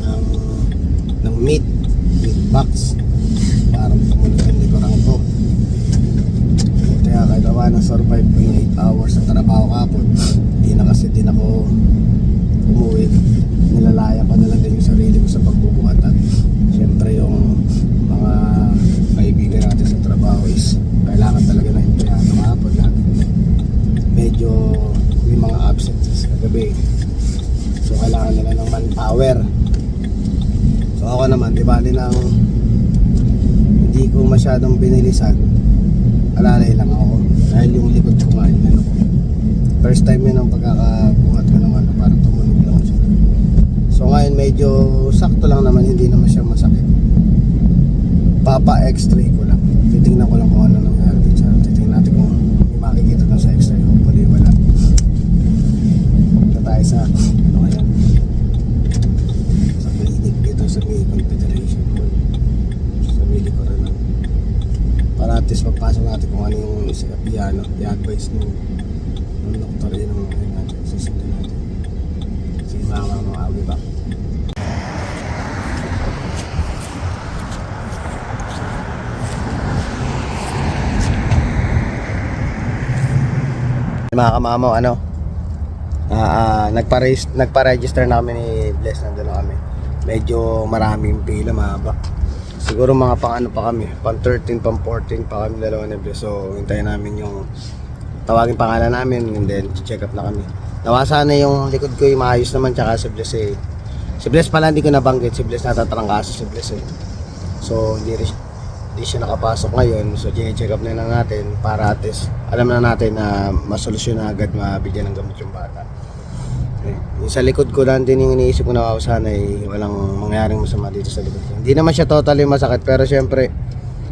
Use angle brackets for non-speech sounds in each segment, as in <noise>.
ng ng meat meat box. Parang tumunog yung likuran ko kahit naman na survive ko yung 8 hours sa trabaho kapon hindi na kasi din ako umuwi. Nilalaya ko na din yung sarili ko sa pagbubuhat at syempre yung mga kaibigan natin sa trabaho is kailangan talaga na empleyado kapon at medyo may mga absences kagabi so kailangan nila ng manpower. So ako naman di bali nang hindi ko masyadong binilisan. Alalay lang ako. Dahil yung likod ko nga yun ano ko. First time yun ang pagkakabuhat ko ng ano parang tumunog lang siya. So ngayon medyo sakto lang naman hindi naman siya masakit. Papa x-ray ko lang. Titingnan ko lang kung ano nangyari titingnan natin kung may makikita na sa x-ray. Hopefully wala. Punta tayo sa ano ngayon sa clinic dito sa may confederation Mall sa may likuran ng least pagpasok natin kung ano yung ano, i-advise nung ng doktor. Yun ang mga natin susundin natin. Sige I'll be back mga kamamaw ano? Ah ah, nagpa-register nagpa-register na kami ni Bless. Nandun na kami. Medyo maraming pila mahaba siguro mga pang ano pa kami pang 13 pang 14 pa kami dalawa ni Bless so hintayin namin yung tawagin pangalan namin and then check up na kami. Nawasa na yung likod ko yung maayos naman tsaka si Bless eh. Si Bless pala hindi ko nabanggit. Si Bless natatrangkaso si Bless eh. So hindi rin hindi siya nakapasok ngayon. So check up na lang natin para at least alam na natin na masolusyon na agad mabigyan ng gamot yung bata sa likod ko lang din yung iniisip ko na sana eh, walang mangyaring masama dito sa likod ko. Hindi naman siya totally masakit pero syempre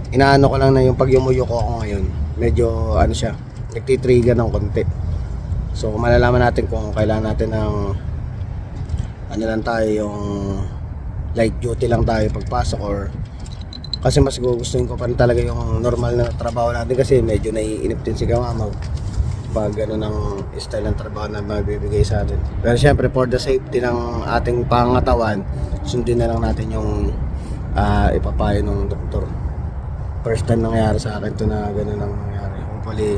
inaano ko lang na yung pag yumuyo ko ako ngayon medyo ano siya nagtitrigger ng konti so malalaman natin kung kailangan natin ng ano lang tayo yung light duty lang tayo pagpasok or kasi mas gugustuhin ko pa rin talaga yung normal na trabaho natin kasi medyo naiinip din si Kamamaw pag ano ng style ng trabaho na mabibigay sa atin. Pero syempre for the safety ng ating pangatawan, sundin na lang natin yung ah, ipapayo ng doktor. First time nangyari sa akin to na gano'n ang nangyari. Hopefully,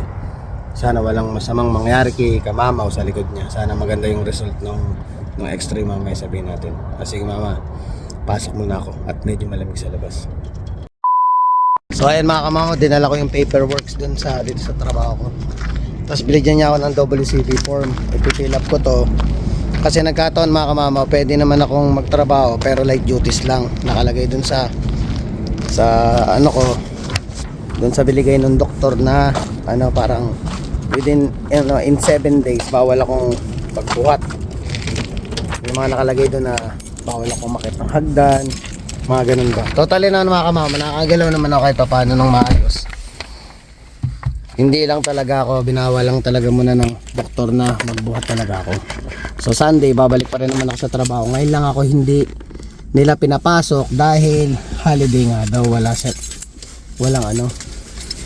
sana walang masamang mangyari kay Kamamaw sa likod niya. Sana maganda yung result ng ng x-ray mamaya sabihin natin. Kasi mama, pasok muna ako at medyo malamig sa labas. So ayan mga kamamo, dinala ko yung paperworks dun sa dito sa trabaho ko. Tapos binigyan niya ako ng WCB form. Ipifill up ko to. Kasi nagkataon mga kamama, pwede naman akong magtrabaho pero light duties lang. Nakalagay dun sa sa ano ko dun sa biligay ng doktor na ano parang within ano, in 7 days bawal akong pagbuhat. Yung mga nakalagay dun na bawal akong makit ng hagdan, mga ganun ba. Totally na mga kamama, nakakagalaw naman ako kahit paano ng maayos. Hindi lang talaga ako, binawal lang talaga muna ng doktor na magbuhat talaga ako. So Sunday, babalik pa rin naman ako sa trabaho. Ngayon lang ako hindi nila pinapasok dahil holiday nga daw wala set walang ano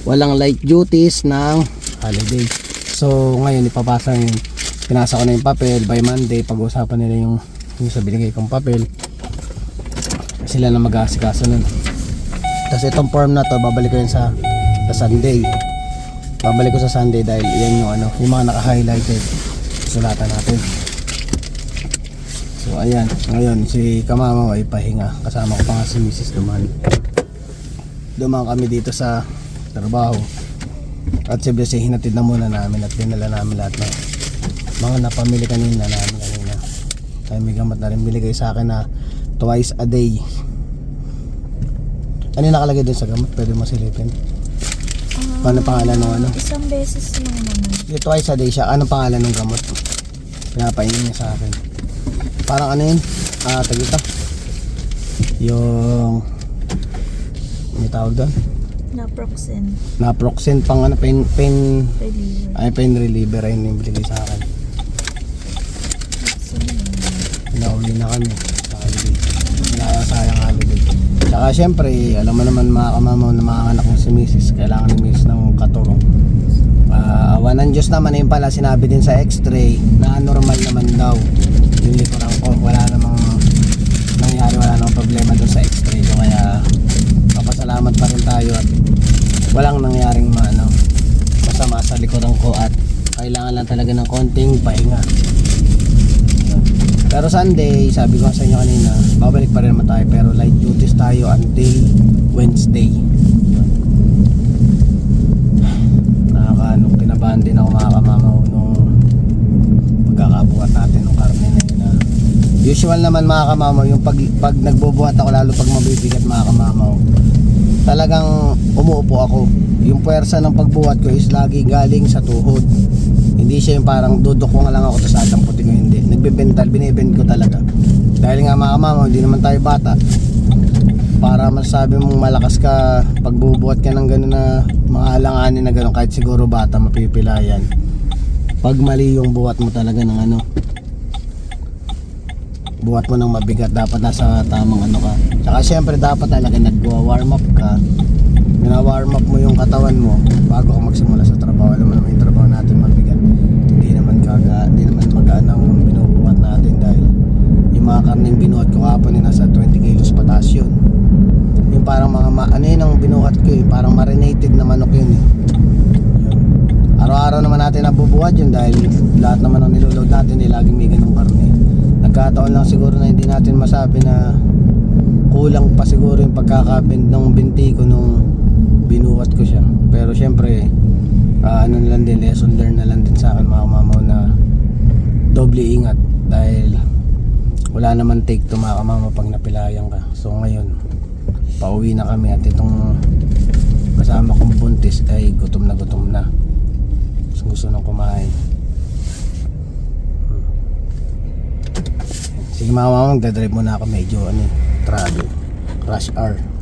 walang light duties ng holiday. So ngayon ipapasa yung pinasa ko na yung papel. By Monday pag-usapan nila yung yung sa binigay kong papel. Sila na mag-aasikaso nun. Tapos itong form na to babalik ko yun sa, sa Sunday babalik ko sa Sunday dahil yan yung ano yung mga naka-highlighted sulatan natin. So ayan. Ngayon si Kamama ay pahinga. Kasama ko pa nga si Mrs. Duman. Dumaan kami dito sa trabaho. At si hinatid na muna namin at dinala namin lahat ng mga napamili kanina namin kanina. Kaya may gamot na rin binigay sa akin na twice a day. Ano yung nakalagay dun sa gamot? Pwede mo Paano pangalan ng ano? Isang beses lang naman. Yung twice a day siya, anong pangalan ng gamot? Pinapainom niya sa akin. Parang ano yun? Ah, tagita. Yung... May tawag doon? Naproxen. Naproxen pang ano, pain, pain, Reliever. ay pain reliever ayun yung binigay sa akin. Pinauli na kami sa holiday. Pinakasayang holiday. Saka syempre, alam mo naman mga kamamaw na mga anak ng si Mrs. Kailangan ni Mrs. ng katulong. Ah, awan ng Diyos naman yun pala sinabi din sa x-ray na normal naman daw yung likuran ko. Wala namang nangyari, wala namang problema doon sa x-ray ko. Kaya papasalamat pa rin tayo at walang nangyaring maano masama sa likuran ko at kailangan lang talaga ng konting pahinga. Pero Sunday, sabi ko sa inyo kanina, babalik pa rin naman tayo pero light duties tayo until Wednesday. Yun. Nakakaano, kinabahan din ako mga kamamaw nung pagkakabuhat natin ng karne na yun. ah. Usual naman mga kamamaw, yung pag, pag nagbubuhat ako lalo pag mabibigat mga kamamaw, talagang umuupo ako. Yung puwersa ng pagbuhat ko is lagi galing sa tuhod. Hindi siya yung parang dudok ko nga lang ako tapos adamputin ko hindi. Nagbebental, binibend ko talaga. Dahil nga mga kamamaw, hindi naman tayo bata. Para masabi mong malakas ka pagbubuhat ka ng gano'n na mga alanganin na gano'n kahit siguro bata mapipilayan. Pag mali yung buhat mo talaga ng ano, buhat mo ng mabigat dapat nasa tamang ano ka tsaka syempre dapat talaga nagwa-warm up ka Gina-warm up mo yung katawan mo bago ka magsimula sa trabaho alam mo naman yung trabaho kaga hindi naman magaan ang binubuhat natin dahil yung mga karning binuhat ko kapon yung nasa 20 kilos pataas yun yung parang mga ma- ano yun ang binuhat ko eh parang marinated na manok yun eh yun. Araw-araw naman natin nabubuhat yun dahil lahat naman ng niloload natin eh laging may ganung karne. Nagkataon lang siguro na hindi natin masabi na kulang pa siguro yung pagkakabend ng binti ko nung binuhat ko siya. Pero syempre, ah, ano lang din, lesson learned na lang din sa akin mga mamaw na doble ingat dahil wala naman take to mga kamama pag napilayan ka. So ngayon, pauwi na kami at itong kasama kong buntis ay gutom na gutom na. Gusto, gusto nang kumain. Hmm. sige mga mama magdadrive muna ako. Medyo ano travel rush hour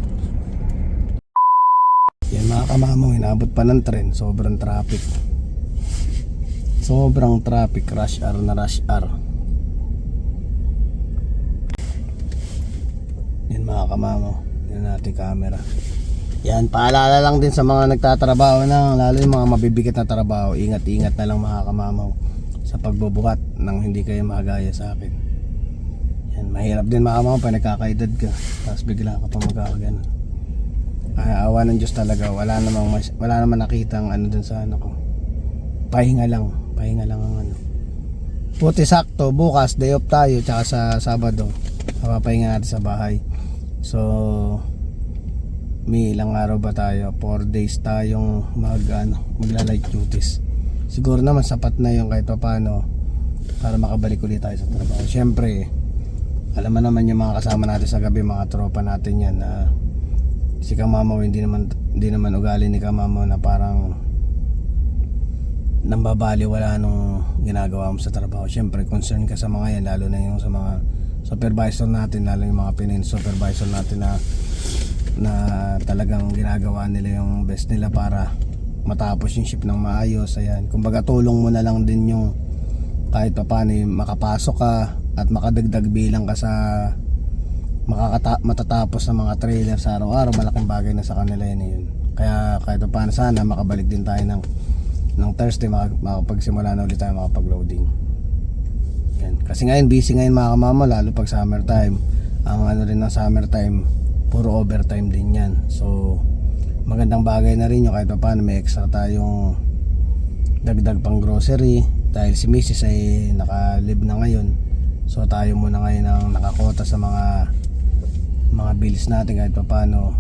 yan mga kamamaw inabot pa ng tren. Sobrang traffic. Sobrang traffic. Rush hour na rush hour yan mga kamamaw yan natin camera. Yan, paalala lang din sa mga nagtatrabaho na, lalo yung mga mabibigat na trabaho, ingat-ingat na lang mga kamamaw sa pagbubuhat nang hindi kayo magaya sa akin. Yan, mahirap din mga kamamaw pag nagkakaedad ka, tapos bigla ka pa magkakaganon. Kaya awa ng Diyos talaga, wala namang, wala namang nakitang ano dun sa ano ko. Pahinga lang, pahinga lang ang ano. Puti sakto, bukas, day off tayo, tsaka sa Sabado, papahinga natin sa bahay. So, may ilang araw ba tayo 4 days tayong mag ano, magla light duties siguro naman sapat na yung kahit pa paano para makabalik ulit tayo sa trabaho syempre alam mo naman yung mga kasama natin sa gabi mga tropa natin yan na si Kamamaw hindi naman hindi naman ugali ni Kamamaw na parang nambabali wala nung ginagawa mo sa trabaho. Syempre concern ka sa mga yan lalo na yung sa mga supervisor natin lalo yung mga pinin supervisor natin na na talagang ginagawa nila yung best nila para matapos yung ship ng maayos. Ayan. Kumbaga tulong mo na lang din yung kahit pa paano yung makapasok ka at makadagdag bilang ka sa makakata matatapos ng mga trailer sa araw-araw malaking bagay na sa kanila yun yun kaya kahit pa paano sana makabalik din tayo ng ng Thursday mak- makapagsimula na ulit tayo makapag-loading. Yan. kasi ngayon busy ngayon mga kamama lalo pag summertime ang ano rin ng summertime puro overtime din yan. So magandang bagay na rin yung kahit pa paano may extra tayong dagdag pang grocery. Dahil si Mrs. ay naka-live na ngayon. So tayo muna ngayon ang nakakota sa mga mga bills natin kahit pa paano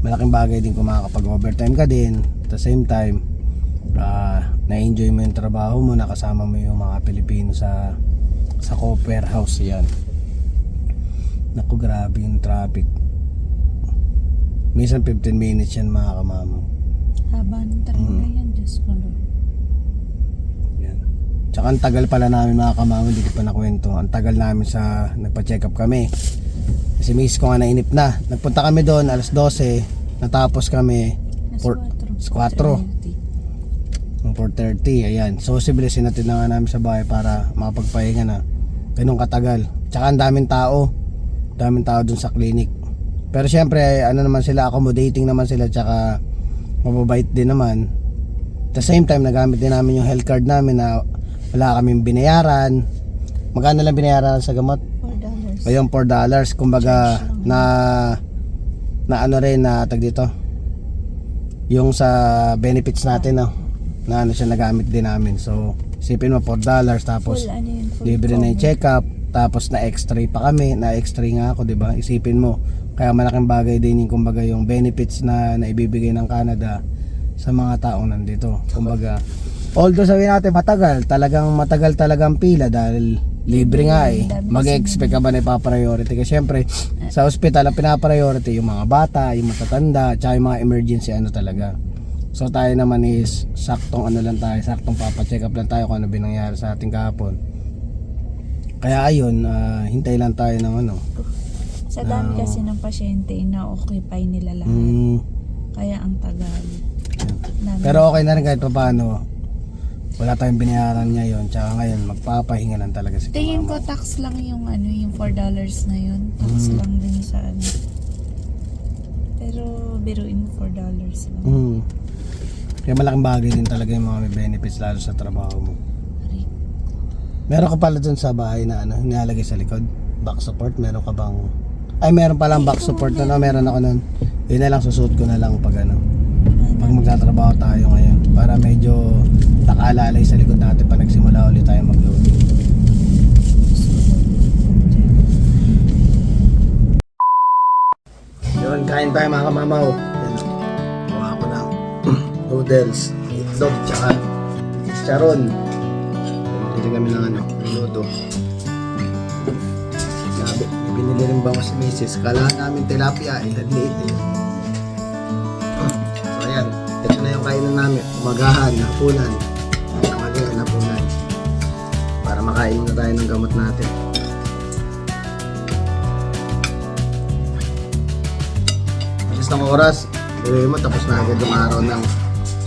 malaking bagay din kung makakapag overtime ka din at the same time ah, na-enjoy mo yung trabaho mo nakasama mo yung mga Pilipino sa sa Copper House yan naku grabe yung traffic minsan 15 minutes yan mga kamamo Haba ng train Mm. na yan, Diyos ko Lord. Yan. Tsaka ang tagal pala namin mga kamama, hindi ko pa nakwento. Ang tagal namin sa nagpa-check up kami. Kasi miss ko nga nainip na. Nagpunta kami doon alas 12. Natapos kami Por- 4. 4. ng 4.30. Ayan. So, sibilisin natin na nga namin sa bahay para makapagpahinga na. Ganun katagal. Tsaka ang daming tao. Daming tao doon sa clinic. Pero syempre, ano naman sila, accommodating naman sila, tsaka mababait din naman. At the same time, nagamit din namin yung health card namin na wala kaming binayaran. Magkano lang binayaran sa gamot? 4 dollars. Ayun, 4 dollars. Kumbaga, na, na ano rin, na tag dito. Yung sa benefits natin, no? Na ano siya, nagamit din namin. So, isipin mo, 4 dollars. Tapos, Full, ano yun, full libre na yung check-up. Tapos, na x-ray pa kami. Na x-ray nga ako, di ba? Isipin mo. Kaya malaking bagay din yung, kumbaga, yung benefits na naibibigay ng Canada sa mga taong nandito. Kumbaga, although sabihin natin matagal, talagang matagal talagang pila dahil libre nga eh. Mag-expect ka ba na ipapriority? Kasi syempre, sa hospital ang pinapriority yung mga bata, yung matatanda, tsaka yung mga emergency ano talaga. So tayo naman is saktong ano lang tayo, saktong papacheck up lang tayo kung ano binangyari sa ating kahapon. Kaya ayun, ah, hintay lang tayo ng ano. Sa dami Ah. kasi ng pasyente, na-occupy nila lahat. Mm, Kaya ang tagal. Dami. pero okay na rin kahit pa paano. Wala tayong binayaran niya yon Tsaka ngayon, magpapahinga lang talaga si Tingin ko tax lang yung ano, yung 4 dollars na yun. Tax Mm. lang din sa ano. Pero biruin 4 dollars lang. Mm. Kaya malaking bagay din talaga yung mga may benefits lalo sa trabaho mo. Meron ka pala dun sa bahay na ano, nilalagay sa likod? Back support? Meron ka bang... Ay, meron palang back support na no? Meron ako nun. Yun na lang, susuot ko na lang pag ano. Pag magtatrabaho tayo ngayon. Para medyo nakaalalay sa likod natin pag nagsimula ulit tayo mag-loading. Yun, kain tayo mga kamamaw. Yan. Gawa ko ng <clears throat> noodles, itlog, tsaka charon. Bumili kami ng ano, minuto. Sabi, binili rin ba si Mrs. Kala namin tilapia, eh, liit eh. Ito na namin. Umagahan, hapunan. Umagahan, hapunan. Para makain na tayo ng gamot natin. Alis ng oras, tuloy mo, tapos na agad yung araw ng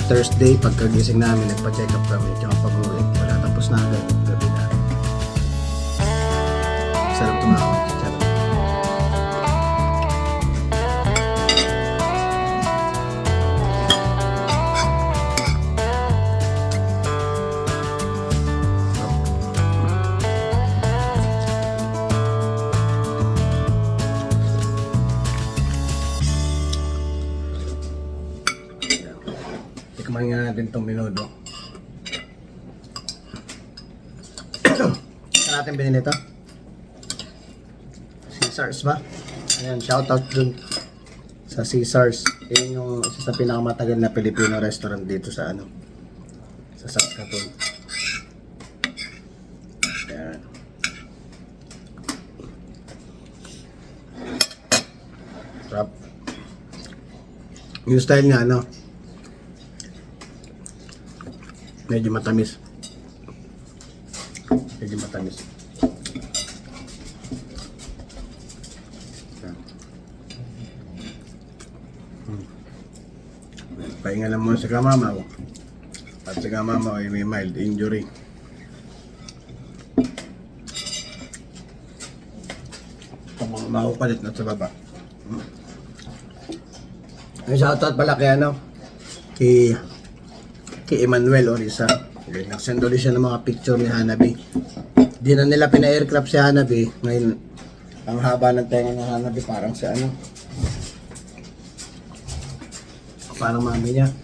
Thursday, pagkagising namin, nagpa-check up kami, tsaka pag-uwi, wala, tapos na agad, Ayan, shoutout dun sa Caesars. Yun yung isa sa pinakamatagal na Filipino restaurant dito sa ano sa Saskatoon. Ayan. Sarap. Yung style niya ano medyo matamis. Medyo matamis. Yan. Hmm. Pahinga lang muna sa kamama ko. At sa kamama ko ay may mild injury. Ang mga makupalit na sa baba. Hmm. Ay, shoutout pala kay ano, kay kay Emmanuel Orisa. Okay, Nag-send ulit siya ng mga picture ni Hanabi. Di na nila pina-aircraft si Hanabi. Ngayon, ang haba ng tenga ng Hanabi parang si ano. Parang mami niya.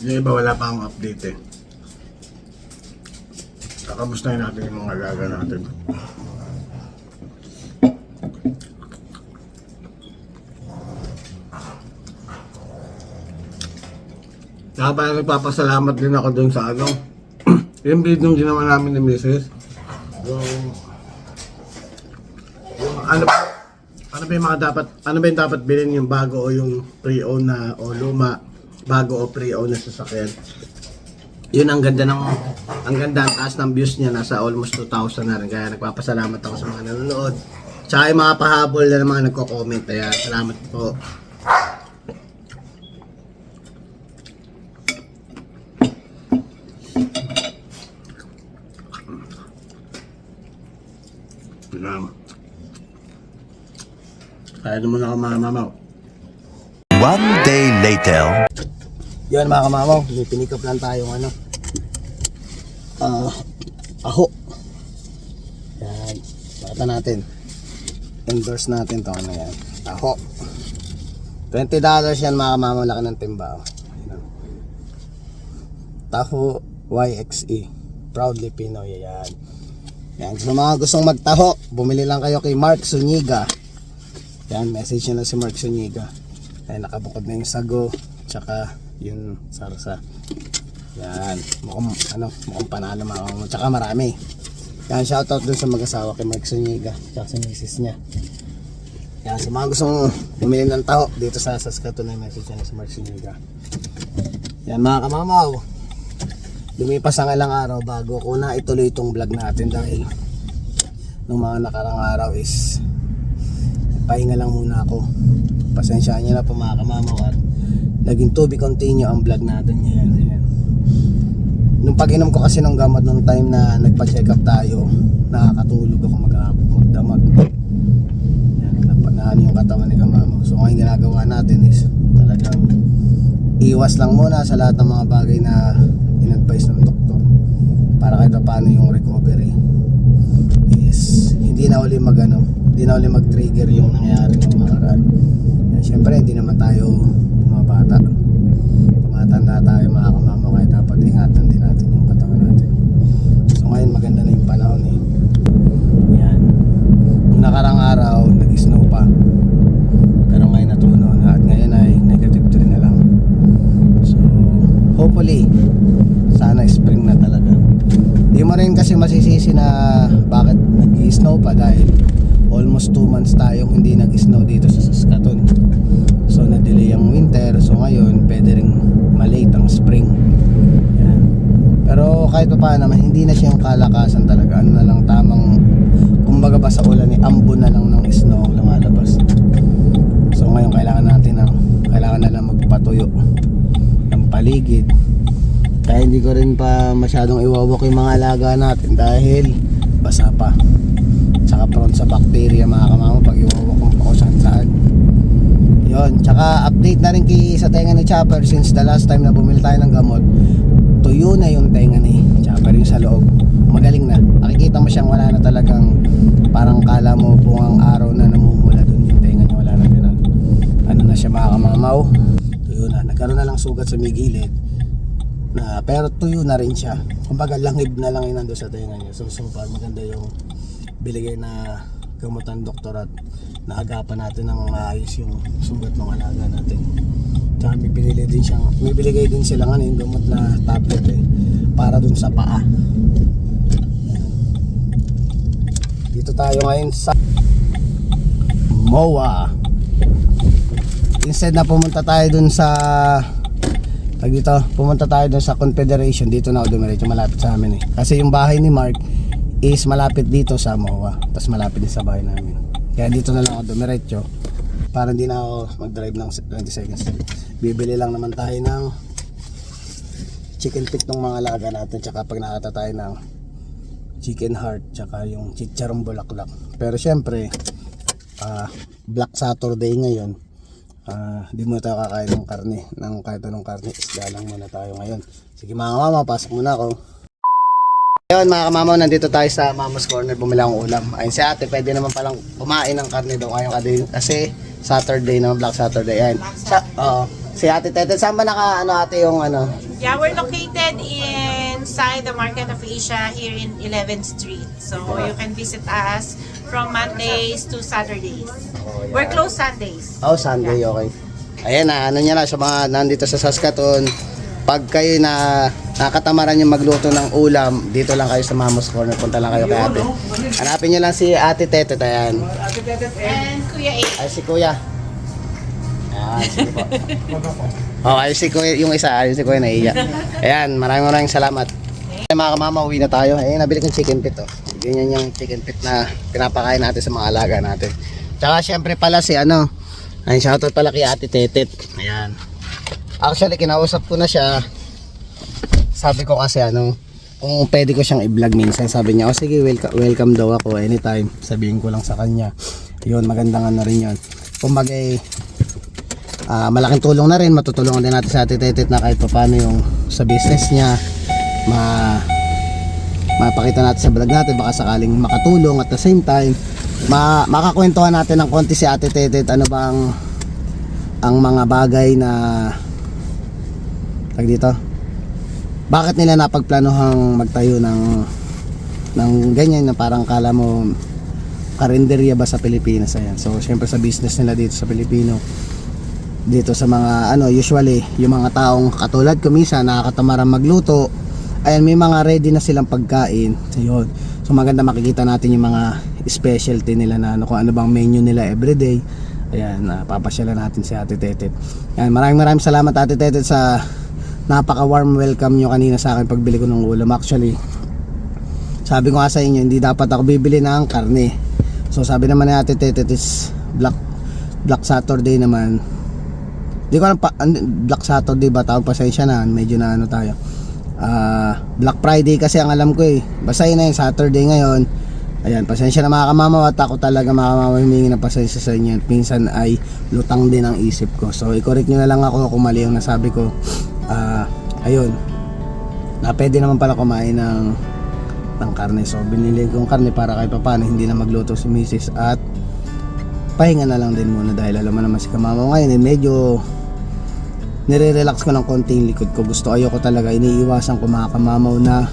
Yung iba wala pa akong update eh. Kakamustahin natin yung mga gaga natin. Saka parang nagpapasalamat din ako dun sa ano. <clears throat> yung video yung ginawa namin ni Mrs. Yung... Yung ano? Ano ba yung mga dapat, ano ba yung dapat bilhin yung bago o yung pre-owned na o luma, bago o pre-owned na sasakyan. Yun ang ganda ng ang ganda ang taas ng views niya nasa almost 2,000 na rin. Kaya nagpapasalamat ako sa mga nanonood. Tsaka yung mga pahabol na mga nagko-comment. Kaya salamat po. Salamat. Kaya naman ako mamamaw. One day later. Yan mga kamamaw, may pinikap lang tayong ano. Ah, aho. Yan. Bata natin. Endorse natin to ano yan. Aho. $20 yan mga kamamaw, laki ng timba. oh. Yan. Taho YXE. Proudly Pinoy. Yan. Yan. Sa mga gustong magtaho, bumili lang kayo kay Mark Suniga. Yan, message nyo lang si Mark Suniga. Ay, nakabukod na yung sago, tsaka yung sarsa. Yan, mukhang, ano, mukhang panalo mga. Tsaka marami. Yan, shoutout dun sa mag-asawa kay Mark Suniga, tsaka sa misis niya. Yan, sa mga gustong bumili ng taho, dito sa Saskatoon na message niya si Mark Suniga. Yan mga kamamaw, lumipas ang ilang araw bago ko na ituloy itong vlog natin dahil nung mga nakarang araw is pahinga lang muna ako pasensya niyo na po mga kamamaw at naging to be continue ang vlog natin ngayon Ayan. nung pag-inom ko kasi nung gamot nung time na nagpa-check up tayo nakakatulog ako mag magdamag yan, napanaan yung katawan ni kamamaw so ngayon ginagawa natin is talagang iwas lang muna sa lahat ng mga bagay na in-advise ng doktor para kahit pa paano yung recovery is hindi na uli mag ano, hindi na uli mag-trigger yung nangyari ng mga karaan. Eh, Siyempre, hindi naman tayo mga bata. Tumatanda tayo mga kamama kaya dapat ingatan din natin yung katawan natin. So ngayon maganda na yung panahon eh. Yan. Yung nakarang araw, nag-snow pa. Pero ngayon natuno na at ngayon ay negative 3 na lang. So, hopefully, sana spring na talaga. Di mo rin kasi masisisi na bakit nag-snow pa dahil almost 2 months tayong hindi nag-snow dito sa Saskatoon. So na-delay ang winter, so ngayon pwede ring malate ang spring. Pero kahit pa paano naman, hindi na siyang kalakasan talaga. Ano na lang tamang, kumbaga ba sa ulan, eh, ambon na lang ng snow ang lumalabas. So ngayon kailangan natin ng, kailangan na lang magpatuyo ng paligid kaya hindi ko rin pa masyadong iwawak yung mga alaga natin dahil basa pa. Tsaka prone sa bacteria mga kamama pag iwawak mo pa kung saan saan. Yun, tsaka update na rin kay sa tenga ni Chopper since the last time na bumili tayo ng gamot. Tuyo na yung tenga ni Chopper yung sa loob. Magaling na. Makikita mo siyang wala na talagang parang kala mo bungang araw na namumula dun yung tenga niya wala na ganun. Ano na siya mga kamamaw? Tuyo na. Nagkaroon na lang sugat sa may gilid na pero tuyo na rin siya kumbaga langib na lang yun nandun sa tenga niya so so far maganda yung biligay na gamot ng doktor at naagapan natin ng maayos yung sugat ng alaga natin. Tsaka may binili din siyang may biligay din silang ano yung gamot na tablet eh para dun sa paa. Dito tayo ngayon sa MOA. Instead na pumunta tayo dun sa pag dito, pumunta tayo dun sa Confederation, dito na ako dumiretso, malapit sa amin eh. Kasi yung bahay ni Mark is malapit dito sa MOA, tapos malapit din sa bahay namin. Kaya dito na lang ako dumiretso, para hindi na ako mag-drive ng 20 seconds. Bibili lang naman tayo ng chicken feet ng mga alaga natin, tsaka pag nakata tayo ng chicken heart, tsaka yung chicharong bulaklak. Pero syempre, ah, Black Saturday ngayon, di muna tayo kakain ng karne, ng kahit anong karne, isda lang muna tayo ngayon. Sige mga mama, pasok muna ako. Ayun mga kamama, nandito tayo sa Mama's Corner, bumili akong ulam. Ayun si ate, pwede naman palang kumain ng karne daw ngayon kasi, kasi Saturday naman, Black Saturday. Ayun. Sa, oo. Si ate Tete, saan ba naka, ano ate yung ano? Yeah, we're located inside the Market of Asia here in 11th Street. So you can visit us from Mondays to Saturdays. We're closed Sundays. Oh, Sunday, okay. Ayan na, ano niya na, sa mga nandito sa Saskatoon, pag kayo na nakatamaran yung magluto ng ulam, dito lang kayo sa Mama's Corner, punta lang kayo kay ate. Hanapin niyo lang si ate Tete, ayan. And Kuya A. Ay, si Kuya. Ayan, sige po. Oh, ay si Kuya, yung isa, ay si Kuya naiiyak. Ayan, maraming maraming salamat. Ay, mga kamama, uwi na tayo. Ayan, nabili kong chicken pit, oh. Ganyan yung chicken pit na pinapakain natin sa mga alaga natin. Tsaka, syempre pala si, ano, ay, shoutout pala kay Ate Tetet. Ayan. Actually, kinausap ko na siya. Sabi ko kasi, ano, kung pwede ko siyang i-vlog minsan. Sabi niya, oh sige, welcome, welcome daw ako anytime. Sabihin ko lang sa kanya. Yun, magandang ano rin yun. Kumbaga eh, ah, malaking tulong na rin. Matutulungan din natin sa Ate Tetet na kahit pa paano yung sa business niya. Ma mapakita natin sa vlog natin baka sakaling makatulong at the same time ma makakwentuhan natin ng konti si Ate Tetet ano bang ang mga bagay na tag dito. Bakit nila napagplanohang magtayo ng ng ganyan na parang kala mo karinderya ba sa Pilipinas? Ayan. So syempre sa business nila dito sa Pilipino dito sa mga ano usually yung mga taong katulad ko minsan nakakatamaran magluto. Ayan may mga ready na silang pagkain. So yun. So maganda makikita natin yung mga specialty nila na ano kung ano bang menu nila everyday. Ayan uh, papasyalan natin si Ate Tetet. Ayan maraming maraming salamat Ate Tetet sa napaka warm welcome nyo kanina sa akin pagbili ko ng ulam actually sabi ko nga sa inyo hindi dapat ako bibili ng karne so sabi naman ni Ate Tetet is black Black Saturday naman Di ko alam pa, Black Saturday ba tawag pasensya na, medyo na ano tayo. Ah, Black Friday kasi ang alam ko eh. Basta yun na yun, Saturday ngayon. Ayan, pasensya na mga kamamaw at ako talaga mga kamamaw humingi ng pasensya sa inyo. At minsan ay lutang din ang isip ko. So, i-correct nyo na lang ako kung mali yung nasabi ko. Ah, ayun. Na pwede naman pala kumain ng ng karne. So, binili kong karne para kahit paano hindi na magluto si Mrs. At pahinga na lang din muna dahil alam mo naman si kamamaw ngayon eh, medyo nire-relax ko ng konting likod ko gusto ayoko talaga iniiwasan ko mga kamamaw na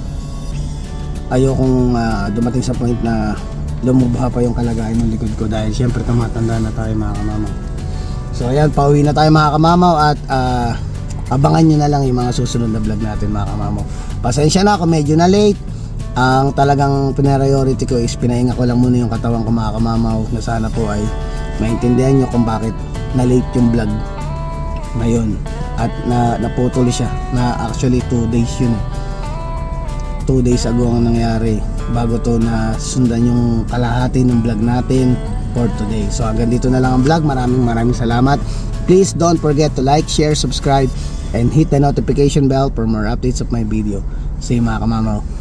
ayokong ah, dumating sa point na lumubha pa yung kalagayan ng likod ko dahil syempre tumatanda na tayo mga kamamaw so ayan pauwi na tayo mga kamamaw at ah, abangan nyo na lang yung mga susunod na vlog natin mga kamamaw pasensya na ako medyo na late. Ang talagang priority ko is pinahinga ko lang muna yung katawan ko mga kamamaw na sana po ay maintindihan nyo kung bakit na late yung vlog ngayon at na naputol siya na actually 2 days yun. 2 days ago ang nangyari bago to na sundan yung kalahati ng vlog natin for today. So hanggang dito na lang ang vlog. Maraming maraming salamat. Please don't forget to like share subscribe and hit the notification bell for more updates of my video. See you mga kamamaw